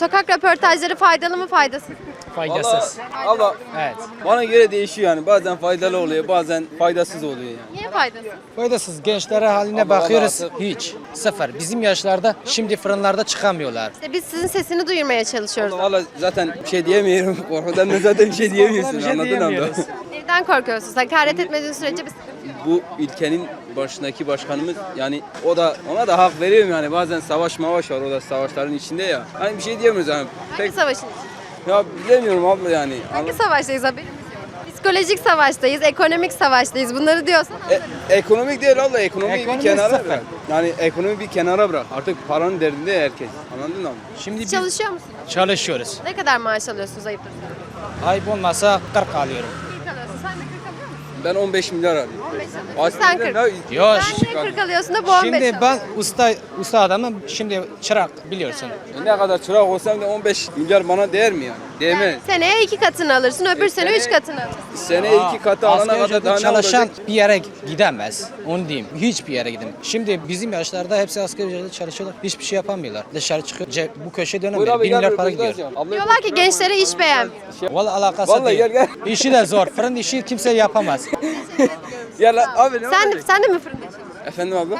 Sokak röportajları faydalı mı faydasız? mı? Faydasız. Valla Evet. bana göre değişiyor yani. Bazen faydalı oluyor, bazen faydasız oluyor yani. Niye faydasız? Faydasız. Gençlere haline Ama bakıyoruz. Hiç. Sıfır. Bizim yaşlarda şimdi fırınlarda çıkamıyorlar. İşte biz sizin sesini duyurmaya çalışıyoruz. Valla zaten bir şey diyemiyorum. Korkudan da zaten bir şey diyemiyorsun. Şey Anladın mı? Neden korkuyorsunuz? Hakaret etmediğin sürece biz Bu ülkenin başındaki başkanımız yani o da ona da hak veriyorum yani bazen savaş mavaş var o da savaşların içinde ya. Hani bir şey diyemiyoruz yani. hangi Pek, savaşın için? ya bilemiyorum abla yani. Hangi savaştayız haberimiz yok. Psikolojik savaştayız, ekonomik savaştayız. Bunları diyorsan E, ekonomik değil abla ekonomiyi Ekonomi bir kenara sıfır. bırak. Yani ekonomi bir kenara bırak. Artık paranın derdinde herkes. Anladın mı? Şimdi biz çalışıyor musunuz? çalışıyoruz. Ne kadar maaş alıyorsunuz ayıptır? Ayıp olmasa 40 alıyorum. 40 alıyorsun. Sen de 40 alıyor musun? Ben 15 milyar alıyorum. 15 alıyorsun. Sen 40. Yok. Sen niye 40 alıyorsun da bu 15 Şimdi alıyor? ben usta usta adamım. Şimdi çırak biliyorsun. E ne kadar çırak olsam da 15 milyar bana değer mi yani? Değmez. Seneye 2 katını alırsın, öbür sene 3 katını alırsın. Seneye iki katı alana Asgari kadar ücretli daha ne çalışan olacak? bir yere gidemez. Onu diyeyim. Hiçbir yere gidemez. Şimdi bizim yaşlarda hepsi asgari ücretle çalışıyorlar. Hiçbir şey yapamıyorlar. Dışarı çıkıp ce- bu köşe Buyur dönemiyor. abi 1 gel milyar para röportaj gidiyor. yap. Abla- Diyorlar ki gençlere iş beğen. Vallahi alakası Vallahi değil. gel, İşi de zor. Fırın işi kimse yapamaz. Ya lan abi ne Sen, sen de mi fırıncısın? Efendim abla?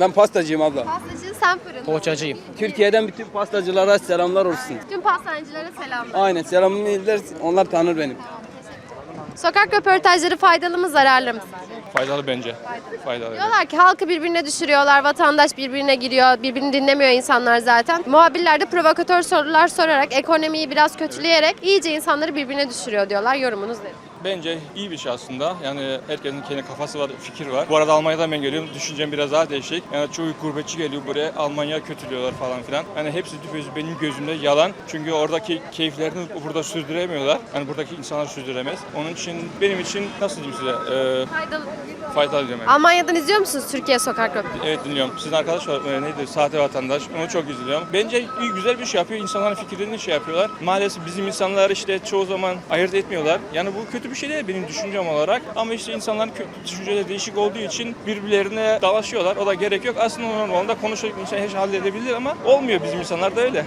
Ben pastacıyım abla. Sen fırın. Poğaçacıyım. Türkiye'den bütün pastacılara selamlar olsun. Tüm pastanecilere selamlar. Aynen selamını iler, onlar tanır benim. Sokak röportajları faydalı mı zararlı mı? Faydalı bence. Faydalı. Diyorlar ki halkı birbirine düşürüyorlar, vatandaş birbirine giriyor, birbirini dinlemiyor insanlar zaten. Muhabirler de provokatör sorular sorarak, ekonomiyi biraz kötüleyerek iyice insanları birbirine düşürüyor diyorlar. Yorumunuz nedir? Bence iyi bir şey aslında. Yani herkesin kendi kafası var, fikir var. Bu arada Almanya'dan ben geliyorum. Düşüncem biraz daha değişik. Yani çoğu gurbetçi geliyor buraya. Almanya kötülüyorlar falan filan. Yani hepsi düpedüz benim gözümde yalan. Çünkü oradaki keyiflerini burada sürdüremiyorlar. Yani buradaki insanlar sürdüremez. Onun için benim için nasıl diyeyim size? Ee, Faydalı. faydalı diyorum. yani. Almanya'dan izliyor musunuz Türkiye sokak röportajı? Evet dinliyorum. Sizin arkadaş var e, neydi? Sahte vatandaş. Onu çok izliyorum. Bence iyi güzel bir şey yapıyor. İnsanların fikirlerini şey yapıyorlar. Maalesef bizim insanlar işte çoğu zaman ayırt etmiyorlar. Yani bu kötü bir şey değil benim düşüncem olarak. Ama işte insanların düşünceleri değişik olduğu için birbirlerine dalaşıyorlar. O da gerek yok. Aslında normalde konuşup insan her şey halledebilir ama olmuyor bizim insanlar da öyle.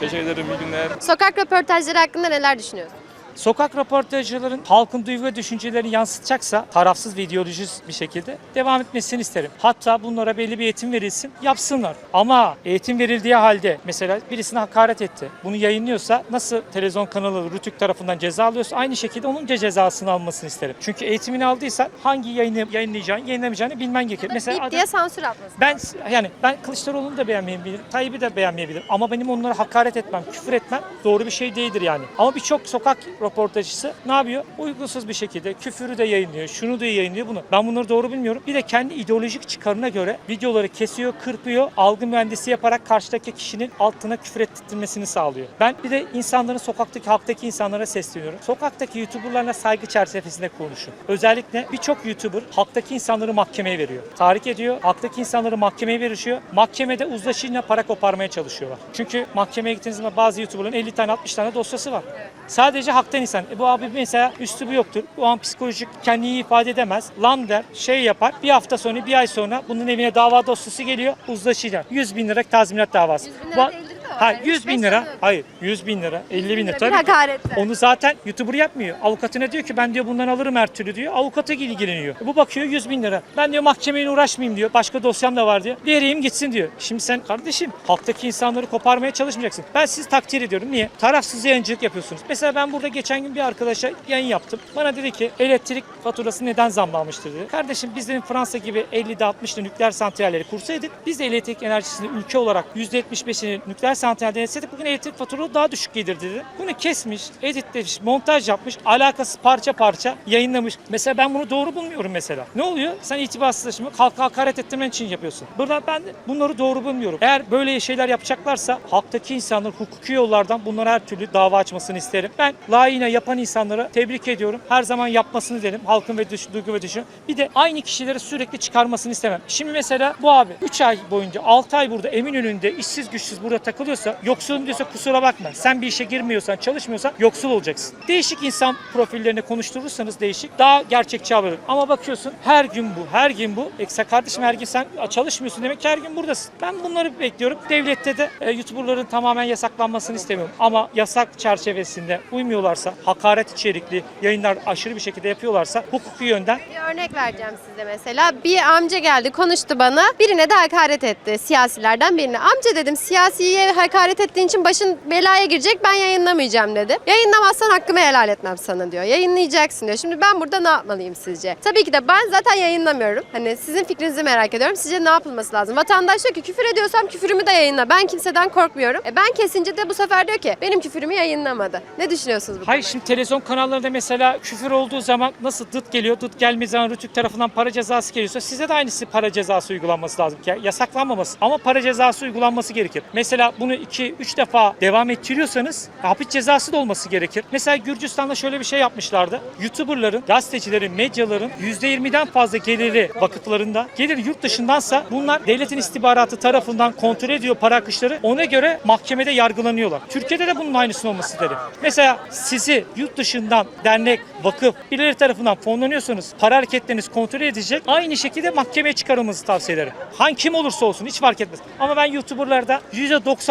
Teşekkür ederim. İyi günler. Sokak röportajları hakkında neler düşünüyorsunuz? Sokak röportajcıların halkın duygu ve düşüncelerini yansıtacaksa tarafsız ve ideolojik bir şekilde devam etmesini isterim. Hatta bunlara belli bir eğitim verilsin, yapsınlar. Ama eğitim verildiği halde mesela birisine hakaret etti. Bunu yayınlıyorsa nasıl televizyon kanalı Rütük tarafından ceza alıyorsa aynı şekilde onun da cezasını almasını isterim. Çünkü eğitimini aldıysan hangi yayını yayınlayacağını, yayınlamayacağını bilmen gerekir. Mesela Bip diye sansür atmasın. ben yani ben Kılıçdaroğlu'nu da beğenmeyebilirim, Tayyip'i de beğenmeyebilirim ama benim onlara hakaret etmem, küfür etmem doğru bir şey değildir yani. Ama birçok sokak röportajcısı ne yapıyor? Uygunsuz bir şekilde küfürü de yayınlıyor, şunu da yayınlıyor bunu. Ben bunları doğru bilmiyorum. Bir de kendi ideolojik çıkarına göre videoları kesiyor, kırpıyor, algı mühendisi yaparak karşıdaki kişinin altına küfür ettirmesini sağlıyor. Ben bir de insanların sokaktaki, halktaki insanlara sesleniyorum. Sokaktaki YouTuber'larla saygı çerçevesinde konuşun. Özellikle birçok YouTuber halktaki insanları mahkemeye veriyor. Tahrik ediyor, halktaki insanları mahkemeye verişiyor. Mahkemede uzlaşıyla para koparmaya çalışıyorlar. Çünkü mahkemeye gittiğiniz zaman bazı YouTuber'ların 50 tane 60 tane dosyası var. Sadece haktan insan. E bu abi mesela üslubu yoktur. Bu an psikolojik kendini iyi ifade edemez. Lan der, şey yapar. Bir hafta sonra, bir ay sonra bunun evine dava dosyası geliyor. Uzlaşıyla. 100 bin lira tazminat davası. 100 bin lira Bu- değildir Ha Yani 100 üç bin lira. sene. Hayır 100 bin lira. 50 bin lira. Bir Tabii hakaretle. Onu zaten YouTuber yapmıyor. Avukatına diyor ki ben diyor bundan alırım her türlü diyor. Avukata ilgileniyor. Bu bakıyor 100 bin lira. Ben diyor mahkemeyle uğraşmayayım diyor. Başka dosyam da var diyor. Vereyim gitsin diyor. Şimdi sen kardeşim halktaki insanları koparmaya çalışmayacaksın. Ben sizi takdir ediyorum. Niye? Tarafsız yayıncılık yapıyorsunuz. Mesela ben burada geçen gün bir arkadaşa yayın yaptım. Bana dedi ki elektrik faturası neden zamlanmıştır dedi. Kardeşim biz dedim Fransa gibi 50'de 60'da nükleer santralleri kursaydık biz de elektrik enerjisini ülke olarak %75'ini nükleer santralden etseydik bugün elektrik faturaları daha düşük gelir dedi. Bunu kesmiş, editlemiş, montaj yapmış, alakası parça parça yayınlamış. Mesela ben bunu doğru bulmuyorum mesela. Ne oluyor? Sen itibarsızlaşma, halka hakaret ettirmen için yapıyorsun. Burada ben bunları doğru bulmuyorum. Eğer böyle şeyler yapacaklarsa halktaki insanlar hukuki yollardan bunlara her türlü dava açmasını isterim. Ben layığına yapan insanları tebrik ediyorum. Her zaman yapmasını derim. Halkın ve düş, duygu ve düşün. Bir de aynı kişileri sürekli çıkarmasını istemem. Şimdi mesela bu abi 3 ay boyunca 6 ay burada Eminönü'nde işsiz güçsüz burada takılıyor. Takılıyorsa, yoksulum diyorsa kusura bakma. Sen bir işe girmiyorsan, çalışmıyorsan yoksul olacaksın. Değişik insan profillerini konuşturursanız değişik, daha gerçekçi haber. Ama bakıyorsun her gün bu, her gün bu. Eksa kardeşim her gün sen çalışmıyorsun demek ki her gün buradasın. Ben bunları bekliyorum. Devlette de e, YouTuber'ların tamamen yasaklanmasını istemiyorum. Ama yasak çerçevesinde uymuyorlarsa, hakaret içerikli yayınlar aşırı bir şekilde yapıyorlarsa hukuki yönden Bir örnek vereceğim size mesela. Bir amca geldi konuştu bana. Birine de hakaret etti siyasilerden birine. Amca dedim siyasiye hakaret ettiğin için başın belaya girecek ben yayınlamayacağım dedi. Yayınlamazsan hakkımı helal etmem sana diyor. Yayınlayacaksın diyor. Şimdi ben burada ne yapmalıyım sizce? Tabii ki de ben zaten yayınlamıyorum. Hani sizin fikrinizi merak ediyorum. Sizce ne yapılması lazım? Vatandaş diyor ki küfür ediyorsam küfürümü de yayınla. Ben kimseden korkmuyorum. E ben kesince de bu sefer diyor ki benim küfürümü yayınlamadı. Ne düşünüyorsunuz bu Hayır konuda? şimdi televizyon kanallarında mesela küfür olduğu zaman nasıl dıt geliyor, dıt gelmediği zaman Rütük tarafından para cezası geliyorsa size de aynısı para cezası uygulanması lazım. Ya, yasaklanmaması ama para cezası uygulanması gerekir. Mesela bunu 2-3 defa devam ettiriyorsanız hapis cezası da olması gerekir. Mesela Gürcistan'da şöyle bir şey yapmışlardı. YouTuber'ların, gazetecilerin, medyaların %20'den fazla geliri vakıflarında gelir yurt dışındansa bunlar devletin istihbaratı tarafından kontrol ediyor para akışları. Ona göre mahkemede yargılanıyorlar. Türkiye'de de bunun aynısının olması derim. Mesela sizi yurt dışından dernek, vakıf, birileri tarafından fonlanıyorsanız para hareketleriniz kontrol edecek. Aynı şekilde mahkemeye çıkarılmanızı tavsiye ederim. Hangi kim olursa olsun hiç fark etmez. Ama ben YouTuber'larda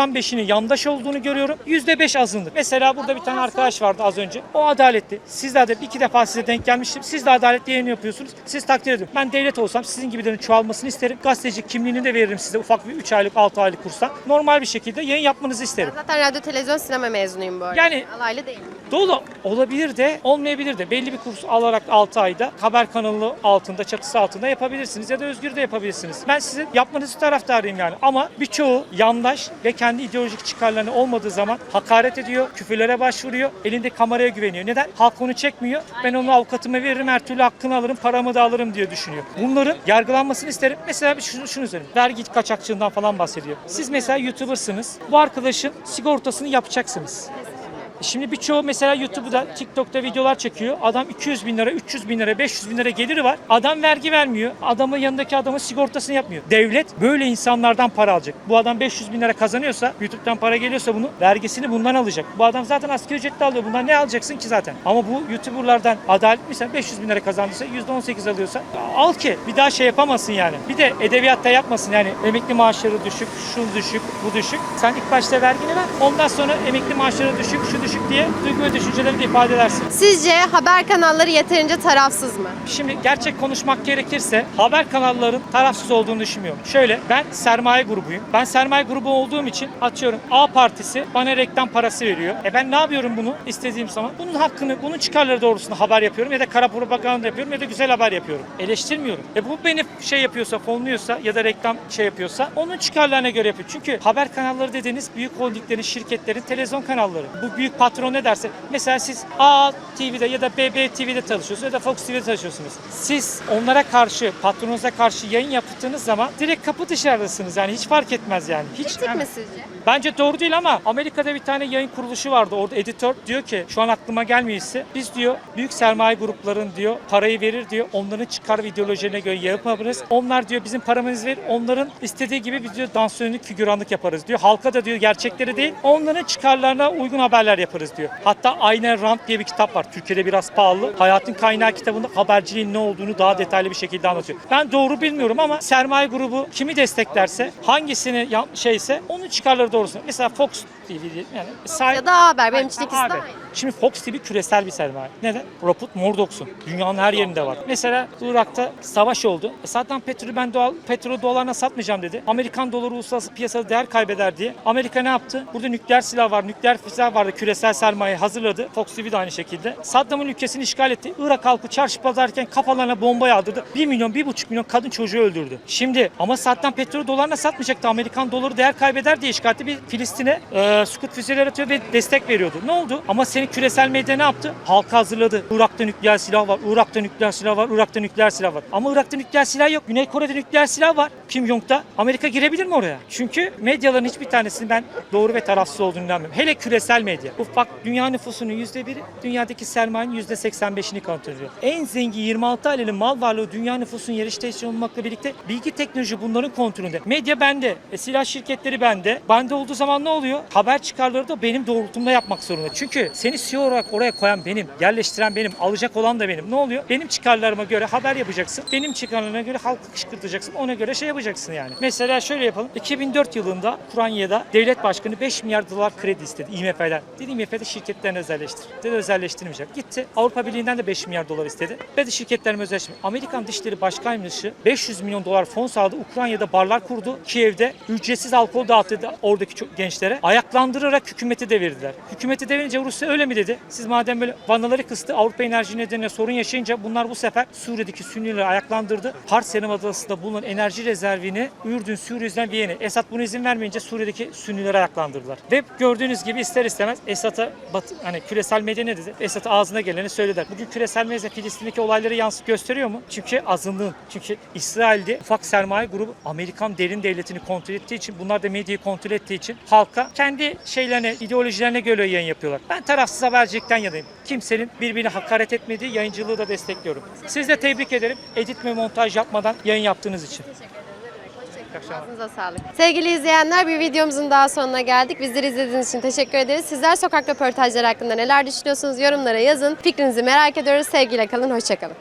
%95'inin yandaş olduğunu görüyorum. %5 azınlık. Mesela burada bir tane arkadaş vardı az önce. O adaletli. Siz de adaletli. iki defa size denk gelmiştim. Siz de adaletli yayın yapıyorsunuz. Siz takdir ediyorum. Ben devlet olsam sizin gibilerin çoğalmasını isterim. Gazeteci kimliğini de veririm size ufak bir 3 aylık 6 aylık kurstan. Normal bir şekilde yayın yapmanızı isterim. Zaten radyo, televizyon, sinema mezunuyum bu arada. Yani- alaylı değil. Dolu olabilir de olmayabilir de belli bir kurs alarak 6 ayda haber kanalı altında çatısı altında yapabilirsiniz ya da özgür de yapabilirsiniz. Ben sizin yapmanızı taraftarıyım yani ama birçoğu yandaş ve kendi ideolojik çıkarlarını olmadığı zaman hakaret ediyor, küfürlere başvuruyor, elinde kameraya güveniyor. Neden? Halk onu çekmiyor. Ben onu avukatıma veririm, her türlü hakkını alırım, paramı da alırım diye düşünüyor. Bunların yargılanmasını isterim. Mesela şunu, şunu söyleyeyim. Vergi kaçakçılığından falan bahsediyor. Siz mesela YouTuber'sınız. Bu arkadaşın sigortasını yapacaksınız. Şimdi birçoğu mesela YouTube'da, TikTok'ta videolar çekiyor. Adam 200 bin lira, 300 bin lira, 500 bin lira geliri var. Adam vergi vermiyor. Adamın yanındaki adamın sigortasını yapmıyor. Devlet böyle insanlardan para alacak. Bu adam 500 bin lira kazanıyorsa, YouTube'dan para geliyorsa bunu vergisini bundan alacak. Bu adam zaten asgari ücretli alıyor. Bundan ne alacaksın ki zaten? Ama bu YouTuber'lardan adalet mi 500 bin lira kazandıysa %18 alıyorsa al ki bir daha şey yapamazsın yani. Bir de edebiyatta yapmasın yani emekli maaşları düşük, şu düşük, bu düşük. Sen ilk başta vergini ver. Ondan sonra emekli maaşları düşük, şu düşük diye duygu ve düşüncelerini de ifade edersin. Sizce haber kanalları yeterince tarafsız mı? Şimdi gerçek konuşmak gerekirse haber kanalların tarafsız olduğunu düşünmüyorum. Şöyle ben sermaye grubuyum. Ben sermaye grubu olduğum için atıyorum A partisi bana reklam parası veriyor. E ben ne yapıyorum bunu istediğim zaman? Bunun hakkını, bunun çıkarları doğrultusunda haber yapıyorum ya da kara propaganda yapıyorum ya da güzel haber yapıyorum. Eleştirmiyorum. E bu beni şey yapıyorsa, fonluyorsa ya da reklam şey yapıyorsa onun çıkarlarına göre yapıyor. Çünkü haber kanalları dediğiniz büyük holdinglerin, şirketlerin televizyon kanalları. Bu büyük patron ne derse mesela siz A TV'de ya da BB TV'de çalışıyorsunuz ya da Fox TV'de çalışıyorsunuz. Siz onlara karşı, patronunuza karşı yayın yaptığınız zaman direkt kapı dışarıdasınız yani hiç fark etmez yani. Hiç Etik yani- mi sizce? Bence doğru değil ama Amerika'da bir tane yayın kuruluşu vardı. Orada editör diyor ki şu an aklıma gelmiyorsa biz diyor büyük sermaye grupların diyor parayı verir diyor. Onların çıkar ve ideolojilerine göre yapabiliriz. Onlar diyor bizim paramızı verir. Onların istediği gibi biz diyor dansönlük, figüranlık yaparız diyor. Halka da diyor gerçekleri değil. Onların çıkarlarına uygun haberler yaparız diyor. Hatta Aynen Rant diye bir kitap var. Türkiye'de biraz pahalı. Hayatın Kaynağı kitabında haberciliğin ne olduğunu daha detaylı bir şekilde anlatıyor. Ben doğru bilmiyorum ama sermaye grubu kimi desteklerse, hangisini şeyse onun çıkarları doğrusunda. Mesela Fox TV diye- yani sahip- Ya da haber. Benim için ikisi de aynı. Şimdi Fox TV küresel bir sermaye. Neden? Rupert Murdoch'sun. Dünyanın her yerinde var. Mesela Irak'ta savaş oldu. E Saddam petrolü ben doğal, petrolü dolarına satmayacağım dedi. Amerikan doları uluslararası piyasada değer kaybeder diye. Amerika ne yaptı? Burada nükleer silah var, nükleer silah vardı. Küresel sermaye hazırladı. Fox TV de aynı şekilde. Saddam'ın ülkesini işgal etti. Irak halkı çarşı pazarken kafalarına bomba yağdırdı. 1 milyon, 1,5 milyon kadın çocuğu öldürdü. Şimdi ama Saddam petrolü dolarına satmayacaktı. Amerikan doları değer kaybeder diye işgal etti. Bir Filistin'e e, sukut füzeler atıyor ve destek veriyordu. Ne oldu? Ama senin küresel medya ne yaptı? Halka hazırladı. Irak'ta nükleer silah var, Irak'ta nükleer silah var, Irak'ta nükleer silah var. Ama Irak'ta nükleer silah yok. Güney Kore'de nükleer silah var. Kim Jong'da Amerika girebilir mi oraya? Çünkü medyaların hiçbir tanesinin ben doğru ve tarafsız olduğunu inanmıyorum. Hele küresel medya. Bu bak dünya nüfusunun yüzde biri, dünyadaki sermayenin yüzde 85'ini kontrol ediyor. En zengin 26 ailenin mal varlığı dünya nüfusunun yarışta olmakla birlikte bilgi teknoloji bunların kontrolünde. Medya bende, e, silah şirketleri bende. Bende olduğu zaman ne oluyor? Haber çıkarları da benim doğrultumda yapmak zorunda. Çünkü seni CEO olarak oraya koyan benim, yerleştiren benim, alacak olan da benim. Ne oluyor? Benim çıkarlarıma göre haber yapacaksın. Benim çıkarlarıma göre halkı kışkırtacaksın. Ona göre şey yapacaksın yani. Mesela şöyle yapalım. 2004 yılında Ukrayna'da devlet başkanı 5 milyar dolar kredi istedi IMF'den. Dedi IMF'de şirketlerini özelleştir. Dedi özelleştirmeyecek. Gitti. Avrupa Birliği'nden de 5 milyar dolar istedi. Dedi şirketlerimi özelleştir. Amerikan Dışişleri Başkan Yardımcısı 500 milyon dolar fon sağladı. Ukrayna'da barlar kurdu. Kiev'de ücretsiz alkol dağıttı oradaki gençlere. Ayaklandırarak hükümeti devirdiler. Hükümeti devirince Rusya öyle mi dedi? Siz madem böyle vanaları kıstı Avrupa enerji nedeniyle sorun yaşayınca bunlar bu sefer Suriye'deki Sünnileri ayaklandırdı. Hars Yarımadası'nda bulunan enerji rezervini Ürdün, Suriye'den Viyene. Esad buna izin vermeyince Suriye'deki Sünnileri ayaklandırdılar. Ve gördüğünüz gibi ister istemez Esad'a hani küresel medya ne dedi? Esad ağzına geleni söylediler. Bugün küresel medya Filistin'deki olayları yansıt gösteriyor mu? Çünkü azınlığın. Çünkü İsrail'de ufak sermaye grubu Amerikan derin devletini kontrol ettiği için bunlar da medyayı kontrol ettiği için halka kendi şeylerine, ideolojilerine göre yayın yapıyorlar. Ben tarafsız habercilikten yanayım. Kimsenin birbirine hakaret etmediği yayıncılığı da destekliyorum. Siz de tebrik ederim. Edit ve montaj yapmadan yayın yaptığınız için. Ağzınıza sağlık. Sevgili izleyenler bir videomuzun daha sonuna geldik. Bizleri izlediğiniz için teşekkür ederiz. Sizler sokak röportajları hakkında neler düşünüyorsunuz yorumlara yazın. Fikrinizi merak ediyoruz. Sevgiyle kalın, hoşçakalın.